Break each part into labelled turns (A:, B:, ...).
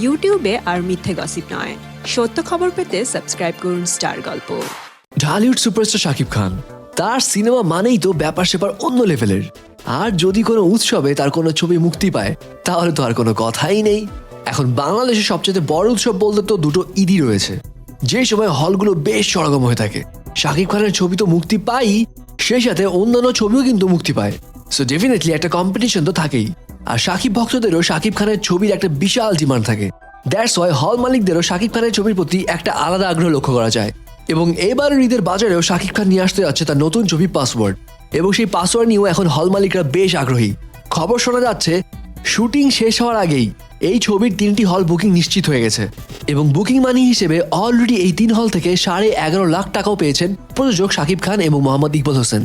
A: ইউটিউবে আর মিথ্যে গসিপ নয়। সত্য খবর পেতে সাবস্ক্রাইব করুন স্টার গল্প
B: ঢালিউড সুপারস্টার শাকিব খান, তার সিনেমা মানেই তো ব্যাপার স্যাপার অন্য লেভেলের। আর যদি কোনো উৎসবে তার কোনো ছবি মুক্তি পায়, তাহলে তো আর কোনো কথাই নেই। এখন বাংলাদেশের সবচেয়ে বড় উৎসব বলতে তো দুটো ঈদই রয়েছে। যে সময় হলগুলো বেশ সরগম হয়ে থাকে। শাকিব খানের ছবি তো মুক্তি পাই, সেই সাথে অন্যান্য ছবিও কিন্তু মুক্তি পায়। সো ডেফিনেটলি একটা কম্পিটিশন তো থাকেই। আর শাকিব ভক্তদেরও শাকিব খানের ছবির একটা বিশাল ডিমান্ড থাকে। দ্যাটস ওয়াই হল মালিকদেরও শাকিব খানের ছবির প্রতি একটা আলাদা আগ্রহ লক্ষ্য করা যায়। এবং এবারের ঈদের বাজারেও শাকিব খান নিয়ে আসতে যাচ্ছে তার নতুন ছবি পাসওয়ার্ড এবং সেই পাসওয়ার্ড নিয়েও এখন হল মালিকরা বেশ আগ্রহী। খবর শোনা যাচ্ছে শুটিং শেষ হওয়ার আগেই এই ছবির তিনটি হল বুকিং নিশ্চিত হয়ে গেছে। এবং বুকিং মানি হিসেবে অলরেডি এই তিন হল থেকে সাড়ে এগারো লাখ টাকাও পেয়েছেন প্রযোজক শাকিব খান এবং মোহাম্মদ ইকবাল হোসেন।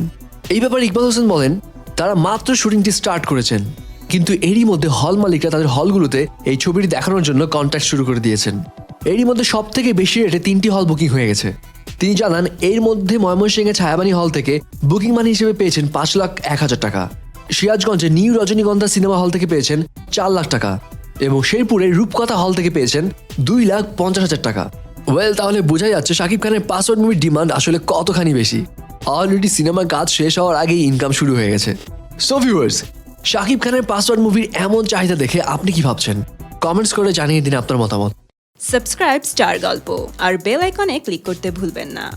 B: এই ব্যাপারে ইকবাল হোসেন বলেন তারা মাত্র শুটিংটি স্টার্ট করেছেন। কিন্তু এরই মধ্যে হল মালিকরা তাদের হলগুলোতে এই ছবিটি দেখানোর জন্য কন্ট্যাক্ট শুরু করে দিয়েছেন। এরই মধ্যে সব থেকে বেশি রেটে তিনটি হল বুকিং হয়ে গেছে। তিনি জানান, এর মধ্যে ময়মনসিংহের ছায়াবানী হল থেকে বুকিং মানি হিসেবে পেয়েছেন পাঁচ লাখ এক হাজার টাকা। সিরাজগঞ্জে নিউ রজনীগন্ধা সিনেমা হল থেকে পেয়েছেন চার লাখ টাকা। এবং শেরপুরে রূপকথা হল থেকে পেয়েছেন দুই লাখ পঞ্চাশ হাজার টাকা। ওয়েল, তাহলে বোঝা যাচ্ছে শাকিব খানের পাসওয়ার্ড মুভির ডিমান্ড আসলে কতখানি বেশি। অলরেডি সিনেমার কাজ শেষ হওয়ার আগেই ইনকাম শুরু হয়ে গেছে। সো ভিউয়ার্স শাকিব খানের পাসওয়ার্ড মুভির এমন চাহিদা দেখে আপনি কি ভাবছেন? কমেন্টস করে জানিয়ে দিন আপনার মতামত।
A: সাবস্ক্রাইব স্টার গল্প আর বেল আইকনে ক্লিক করতে ভুলবেন না।